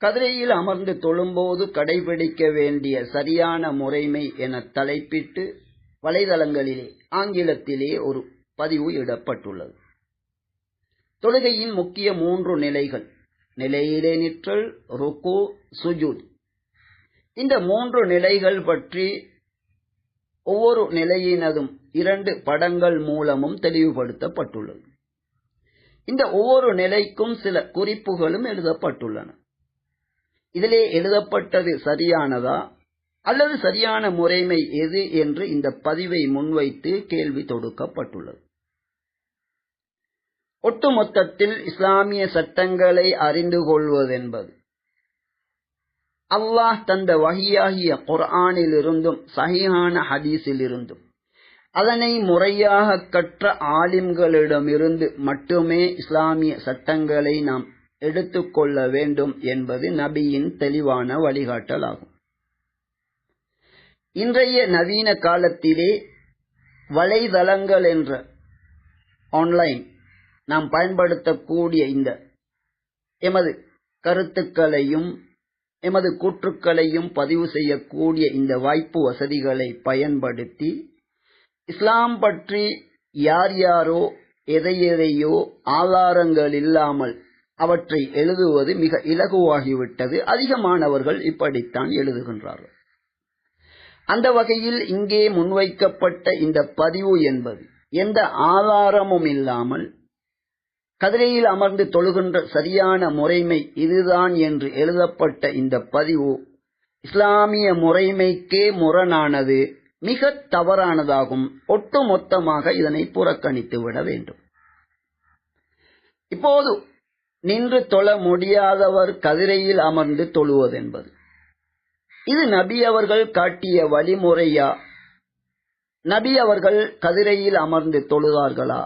கதிரையில் அமர்ந்து தொழும்போது கடைபிடிக்க வேண்டிய சரியான முறைமை என தலைப்பிட்டு வலைதளங்களிலே ஆங்கிலத்திலே ஒரு பதிவு இடப்பட்டுள்ளது. தொழுகையின் முக்கிய மூன்று நிலைகள். நிலையிலே நிற்றல் ருக்கு சுஜூத். இந்த மூன்று நிலைகள் பற்றி ஒவ்வொரு நிலையினதும் இரண்டு படங்கள் மூலமும் தெளிவுபடுத்தப்பட்டுள்ளது. இந்த ஒவ்வொரு நிலைக்கும் சில குறிப்புகளும் எழுதப்பட்டுள்ளன. இதிலே எழுதப்பட்டது சரியானதா? அல்லது சரியான முறைமை எது என்று இந்த பதிவை முன்வைத்து கேள்வி தொடுக்கப்பட்டுள்ளது. ஒட்டுமொத்தத்தில் இஸ்லாமிய சட்டங்களை அறிந்து கொள்வதென்பது. அல்லாஹ் தந்த வகியாகிய குர்ஆனிலிருந்தும் சகியான ஹதீஸிலிருந்தும் அதனை முறையாக கற்ற ஆலிம்களிடமிருந்து மட்டுமே இஸ்லாமிய சட்டங்களை நாம் எடுத்துக்கொள்ள வேண்டும் என்பது நபியின் தெளிவான வழிகாட்டலாகும். இன்றைய நவீன காலத்திலே வலைதளங்கள் என்ற ஆன்லைன் நாம் பயன்படுத்தக்கூடிய இந்த எமது கருத்துக்களையும் எமது கூற்றுக்களையும் பதிவு செய்யக்கூடிய இந்த வாய்ப்பு வசதிகளை பயன்படுத்தி இஸ்லாம் பற்றி யார் யாரோ எதை எதையோ ஆதாரங்கள் இல்லாமல் அவற்றை எழுதுவது மிக இலகுவாகிவிட்டது. அதிகமானவர்கள் இப்படித்தான் எழுதுகின்றார்கள். அந்த வகையில் இங்கே முன்வைக்கப்பட்ட இந்த பதிவு என்பது எந்த ஆதாரமும் இல்லாமல் கதிரையில் அமர்ந்து தொழுகின்ற சரியான முறைமை இதுதான் என்று எழுதப்பட்ட இந்த பதிவு இஸ்லாமிய முறைமைக்கே முரணானது மிக தவறானதாகும். ஒட்டுமொத்தமாக இதனை புறக்கணித்து விட வேண்டும். இப்போது நின்று தொழ முடியாதவர் கதிரையில் அமர்ந்து தொழுவதென்பது. இது நபி அவர்கள் காட்டிய வழிமுறையா? நபி அவர்கள் கதிரையில் அமர்ந்து தொழுதார்களா?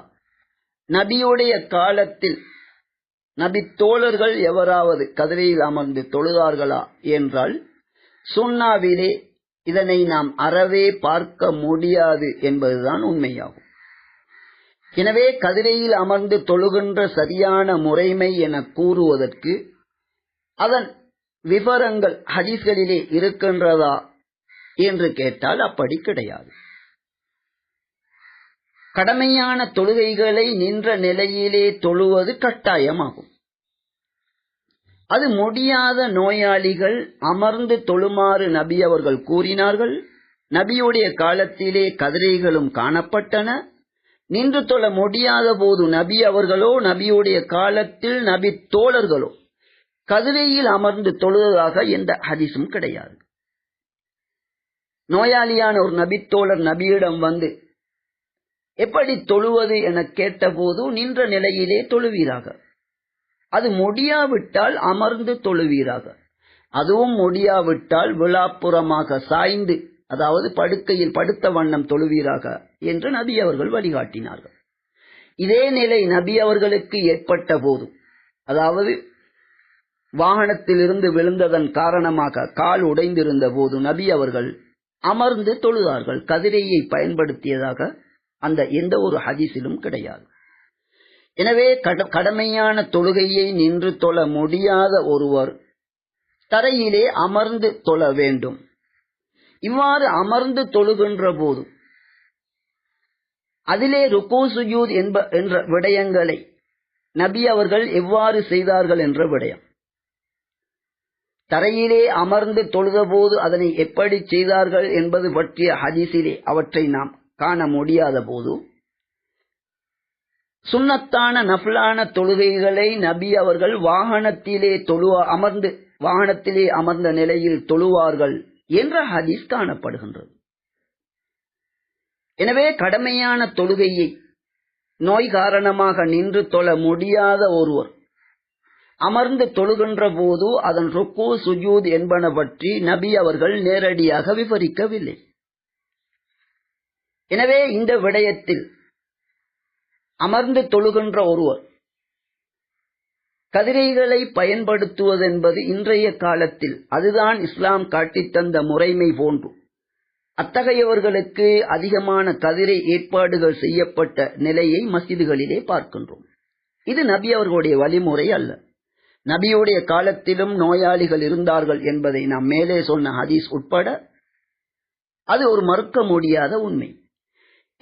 நபியுடைய காலத்தில் நபி தோழர்கள் எவராவது கதிரையில் அமர்ந்து தொழுதார்களா என்றால் சுண்ணாவிலே இதனை நாம் அறவே பார்க்க முடியாது என்பதுதான் உண்மையாகும். எனவே கதிரையில் அமர்ந்து தொழுகின்ற சரியான முறைமை என கூறுவதற்கு அதன் விவரங்கள் ஹதீஸ்களிலே இருக்கின்றதா என்று கேட்டால் அப்படி கிடையாது. கடமையான தொழுகைகளை நின்ற நிலையிலே தொழுவது கட்டாயமாகும். அது முடியாத நோயாளிகள் அமர்ந்து தொழுமாறு நபி அவர்கள் கூறினார்கள். நபியுடைய காலத்திலே கதிரைகளும் காணப்பட்டன. நின்று தொழ முடியாத போது நபி அவர்களோ நபியுடைய காலத்தில் நபி தோழர்களோ கதிரையில் அமர்ந்து தொழுவதாக எந்த ஹதிசும் கிடையாது. நோயாளியான ஒரு நபித்தோழர் நபியிடம் வந்து எப்படி தொழுவது? என கேட்டபோது நின்ற நிலையிலே தொழுவீராக. அது முடியாவிட்டால் அமர்ந்து தொழுவீராக. அதுவும் முடியாவிட்டால் விழாப்புறமாக சாய்ந்து அதாவது படுக்கையில் படுத்த வண்ணம் தொழுவீராக என்று நபி அவர்கள் வழிகாட்டினார்கள். இதே நிலை நபி அவர்களுக்கு ஏற்பட்ட போது அதாவது வாகனத்திலிருந்து விழுந்ததன் காரணமாக கால் உடைந்திருந்த போது நபி அவர்கள் அமர்ந்து தொழுதார்கள். கதிரையை பயன்படுத்தியதாக அந்த எந்த ஒரு ஹதீஸிலும் கிடையாது. எனவே கடமையான தொழுகையை நின்று தொழ முடியாத ஒருவர் தரையிலே அமர்ந்து தொழ வேண்டும். இவ்வாறு அமர்ந்து தொழுகின்ற போது அதிலே ருக்கு சுஜூத் என்ப என்ற விடயங்களை நபி அவர்கள் எவ்வாறு செய்தார்கள் என்ற விடயம். தரையிலே அமர்ந்து தொழுதபோது அதனை எப்படி செய்தார்கள் என்பது பற்றிய ஹதீஸிலே அவற்றை நாம் காண முடியாத போது சுண்ணத்தான நஃப்லான தொழுகைகளை நபி அவர்கள் வாகனத்திலே தொழுவா அமர்ந்து வாகனத்திலே அமர்ந்த நிலையில் தொழுவார்கள் என்ற ஹதீஸ் காணப்படுகின்றது. எனவே கடமையான தொழுகையை நோய் காரணமாக நின்று தொழ முடியாத ஒருவர் அமர்ந்து தொழுகின்ற போது அதன் ருக்கு சுஜூத் என்பன பற்றி நபி அவர்கள் நேரடியாக விவரிக்கவில்லை. எனவே இந்த விடயத்தில் அமர்ந்து தொழுகின்ற ஒருவர் கதிரைகளை பயன்படுத்துவதென்பது இன்றைய காலத்தில் அதுதான் இஸ்லாம் காட்டித்தந்த முறைமை போன்று. அத்தகையவர்களுக்கு அதிகமான கதிரை ஏற்பாடுகள் செய்யப்பட்ட நிலையை மசிதிகளிலே பார்க்கின்றோம். இது நபி அவர்களுடைய வழிமுறை அல்ல. நபியுடைய காலத்திலும் நோயாளிகள் இருந்தார்கள் என்பதை நாம் மேலே சொன்ன ஹதீஸ் உட்பட அது ஒரு மறுக்க முடியாத உண்மை.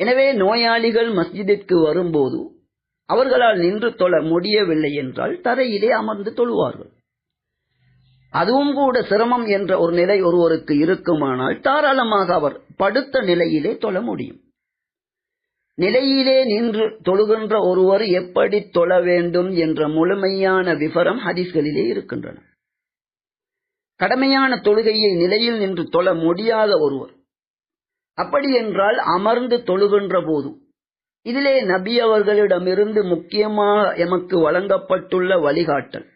எனவே நோயாளிகள் மஸ்ஜிதிற்கு வரும்போது அவர்களால் நின்று தொழ முடியவில்லை என்றால் தரையிலே அமர்ந்து தொழுவார்கள். அதுவும் கூட சிரமம் என்ற ஒரு நிலை ஒருவருக்கு இருக்குமானால் தாராளமாக அவர் படுத்த நிலையிலே தொழ முடியும். நிலையிலே நின்று தொழுகின்ற ஒருவர் எப்படி தொழ வேண்டும் என்ற முழுமையான விவரம் ஹதீஸ்களிலே இருக்கின்றன. கடமையான தொழுகையை நிலையில் நின்று தொழ முடியாத ஒருவர் அப்படி என்றால் அமர்ந்து தொழுகின்ற போது இதிலே நபி அவர்களிடமிருந்து முக்கியமாக எமக்கு வழங்கப்பட்டுள்ள வழிகாட்டல்.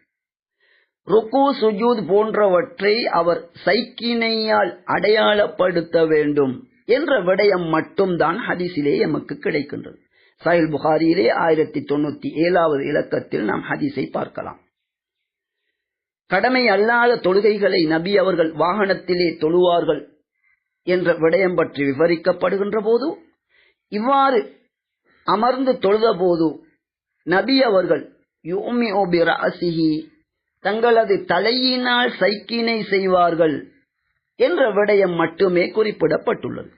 ருக்கு சுஜூத் போன்றவற்றை அவர் சைக்கினையால் அடையாளப்படுத்த வேண்டும் என்ற விடயம் மட்டும்தான் ஹதீஸிலே எமக்கு கிடைக்கின்றது. சஹில் புகாரியிலே ஆயிரத்தி தொண்ணூத்தி ஏழாவது இலக்கத்தில் நாம் ஹதீஸை பார்க்கலாம். கடமை அல்லாத தொழுகைகளை நபி அவர்கள் வாகனத்திலே தொழுவார்கள் என்ற விடயம் பற்றி விவரிக்கப்படுகின்ற போது இவ்வாறு அமர்ந்து தொழுத போது நபி அவர்கள் யூமி ஓபிராசிஹி தங்களது தலையினால் சைக்கினை செய்வார்கள் என்ற விடயம் மட்டுமே குறிப்பிடப்பட்டுள்ளது.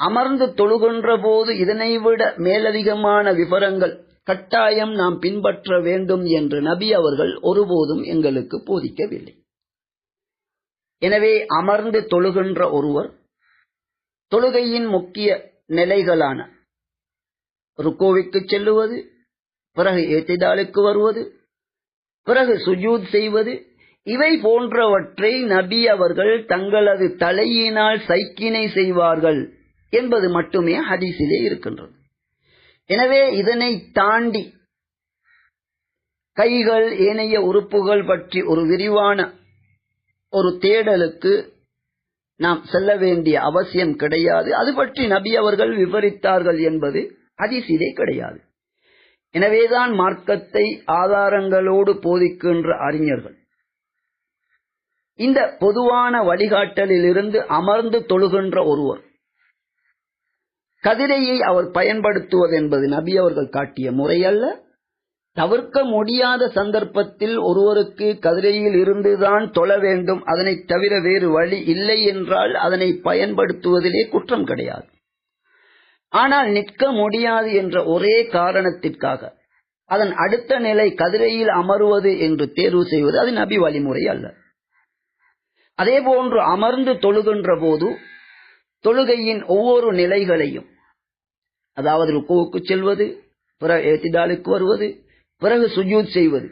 அமர்ந்து தொழுகின்ற போது இதனை விட மேலதிகமான விவரங்கள் கட்டாயம் நாம் பின்பற்ற வேண்டும் என்று நபி அவர்கள் ஒருபோதும் எங்களுக்கு போதிக்கவில்லை. எனவே அமர்ந்து தொழுகின்ற ஒருவர் தொழுகையின் முக்கிய நிலைகளான ருக்கோவிற்கு செல்லுவது பிறகு ஏத்திதாளுக்கு வருவது பிறகு சுஜூத் செய்வது இவை போன்றவற்றை நபி அவர்கள் தங்களது தலையினால் சைக்கினை செய்வார்கள் என்பது மட்டுமே ஹதீஸிலே இருக்கின்றது. எனவே இதனை தாண்டி கைகள் ஏனைய உறுப்புகள் பற்றி ஒரு விரிவான ஒரு தேடலுக்கு நாம் செல்ல வேண்டிய அவசியம் கிடையாது. அது பற்றி நபி அவர்கள் விவரித்தார்கள் என்பது ஹதீஸிலே கிடையாது. எனவேதான் மார்க்கத்தை ஆதாரங்களோடு போதிக்கின்ற அறிஞர்கள். இந்த பொதுவான வழிகாட்டலிலிருந்து அமர்ந்து தொழுகின்ற ஒருவர் கதிரையை அவர் பயன்படுத்துவது என்பது நபி அவர்கள் காட்டிய முறையல்ல. தவிர்க்க முடியாத சந்தர்ப்பத்தில் ஒருவருக்கு கதிரையில் இருந்துதான் தொழ வேண்டும். அதனை தவிர வேறு வழி இல்லை என்றால் அதனை பயன்படுத்துவதிலே குற்றம் கிடையாது. ஆனால் நிற்க முடியாது என்ற ஒரே காரணத்திற்காக அதன் அடுத்த நிலை கதிரையில் அமருவது என்று தேர்வு செய்வது அது நபி வழிமுறை அல்ல. அதே போன்று அமர்ந்து தொழுகின்ற போது தொழுகையின் ஒவ்வொரு நிலைகளையும் அதாவது ருக்குவுக்கு செல்வது பிறகு ஏத்திதாலுக்கு வருவது பிறகு சுஜூத் செய்வது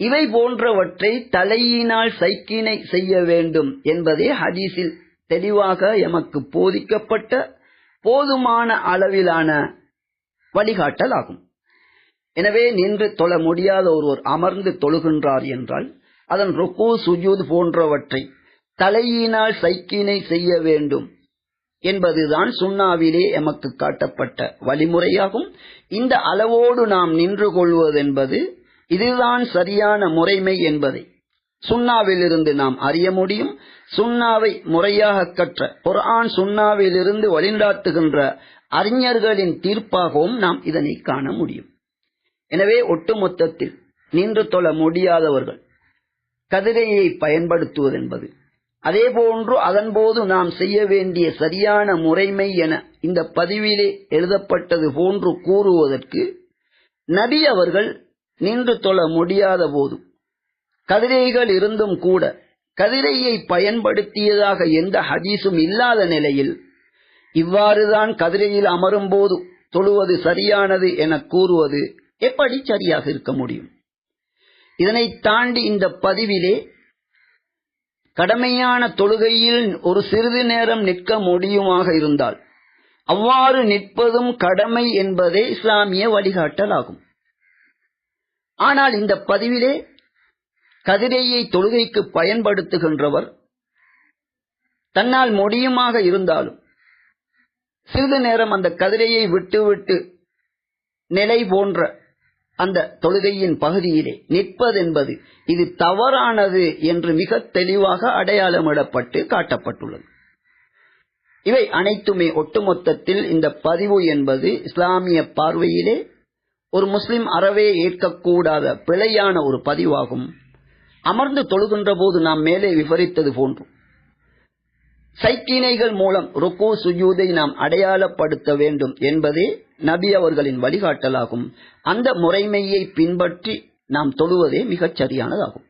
இவை போன்றவற்றை தலையினால் சைக்கினை செய்ய வேண்டும் என்பதே ஹதீஸில் தெளிவாக எமக்கு போதிக்கப்பட்ட போதுமான அளவிலான வழிகாட்டல் ஆகும் எனவே நின்று தொழ முடியாத ஒருவர் அமர்ந்து தொழுகின்றார் என்றால் அதன் ருக்கு சுஜூத் போன்றவற்றை தலையினால் சைக்கினை செய்ய வேண்டும் என்பதுதான் சுண்ணாவிலே எமக்கு காட்டப்பட்ட வழிமுறையாகும். இந்த அளவோடு நாம் நின்று கொள்வதென்பது இதுதான் சரியான முறைமை என்பதை சுண்ணாவிலிருந்து நாம் அறிய முடியும். சுண்ணாவை முறையாக கற்ற குர்ஆன் சுண்ணாவிலிருந்து வழிநடாத்துகின்ற அறிஞர்களின் தீர்ப்பாகவும் நாம் இதனை காண முடியும். எனவே ஒட்டுமொத்தத்தில் நின்று தொழ முடியாதவர்கள் கதிரையை பயன்படுத்துவதென்பது அதேபோன்று அதன்போது நாம் செய்ய வேண்டிய சரியான முறைமை என இந்த பதிவிலே எழுதப்பட்டது போன்று கூறுவதற்கு நபி அவர்கள் நின்று தொழ முடியாத போதும் கதிரைகள் இருந்தும் கூட கதிரையை பயன்படுத்தியதாக எந்த ஹதீஸும் இல்லாத நிலையில் இவ்வாறுதான் கதிரையில் அமரும் போது தொழுவது சரியானது என கூறுவது எப்படி சரியாக இருக்க முடியும்? இதனை தாண்டி இந்த பதிவிலே கடமையான தொழுகையில் ஒரு சிறிது நேரம் நிற்க முடியுமாக இருந்தால் அவ்வாறு நிற்பதும் கடமை என்பதே இஸ்லாமிய வழிகாட்டல் ஆகும். ஆனால் இந்த பதிவிலே கதிரையை தொழுகைக்கு பயன்படுத்துகின்றவர். தன்னால் முடியுமாக இருந்தாலும் சிறிது நேரம் அந்த கதிரையை விட்டுவிட்டு நிலை போன்ற அந்த தொழுகையின் பகுதியிலே நிற்பதென்பது இது தவறானது என்று மிக தெளிவாக அடையாளமிடப்பட்டு காட்டப்பட்டுள்ளது. இவை அனைத்துமே ஒட்டுமொத்தத்தில் இந்த பதிவு என்பது இஸ்லாமிய பார்வையிலே ஒரு முஸ்லிம் அறவே ஏற்கக்கூடாத பிழையான ஒரு பதிவாகும். அமர்ந்து தொழுகின்ற போது நாம் மேலே விவரித்தது போன்றும் சைக்கீனைகள் மூலம் ருக்கு சுஜூதை நாம் அடையாளப்படுத்த வேண்டும் என்பதே நபி அவர்களின் வழிகாட்டலாகும். அந்த முறைமையை பின்பற்றி நாம் தொழுவதே மிகச் சரியானதாகும்